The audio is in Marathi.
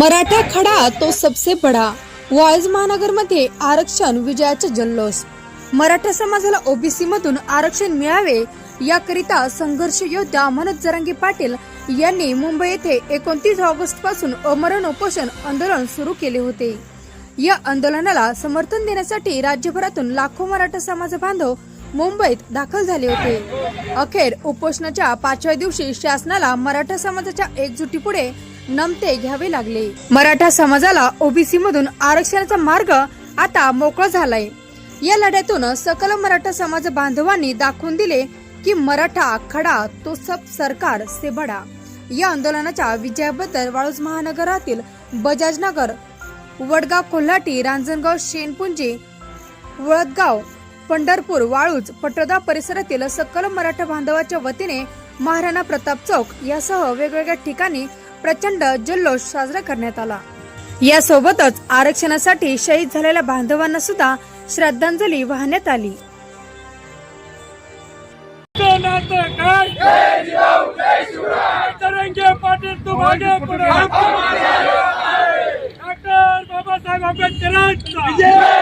मराठा खडा तो सबसे बडा. वाळज महानगरमध्ये आरक्षण विजयाचा जल्लोष. मराठा समाजाला ओबीसी मधून आरक्षण मिळावे याकरिता संघर्ष योद्धा मनोज जरंगी पाटील यांनी मुंबई येथे एकोणतीस ऑगस्टपासून अमरण उपोषण आंदोलन सुरू केले होते. या आंदोलनाला समर्थन देण्यासाठी राज्यभरातून लाखो मराठा समाज बांधव मुंबईत दाखल झाले होते. अखेर उपोषणाच्या पाचव्या दिवशी शासनाला मराठा समाजाच्या एकजुटीपुढे नमते घ्यावे लागले. मराठा समाजाला ओबीसी मधून आरक्षणाचा मार्ग आता मोकळा झालाय. या लढ्यातून सकल मराठा समाज बांधवांनी दाखवून दिले की मराठा खडा तो सब सरकार से बडा. या आंदोलनाच्या विजयाबद्दल वाळूज महानगरातील बजाजनगर वडगाव कोल्हाटी रांजणगाव शेनपुंजी वळदगाव पंढरपूर वाळूज पटोदा परिसरातील सकल मराठा बांधवाच्या वतीने महाराणा प्रताप चौक यासह वेगवेगळ्या ठिकाणी प्रचंड जल्लोष साजरा करण्यात आला. यासोबतच आरक्षणासाठी शहीद झालेल्या बांधवांना सुद्धा श्रद्धांजली वाहण्यात आली. डॉक्टर बाबासाहेब आंबेडकर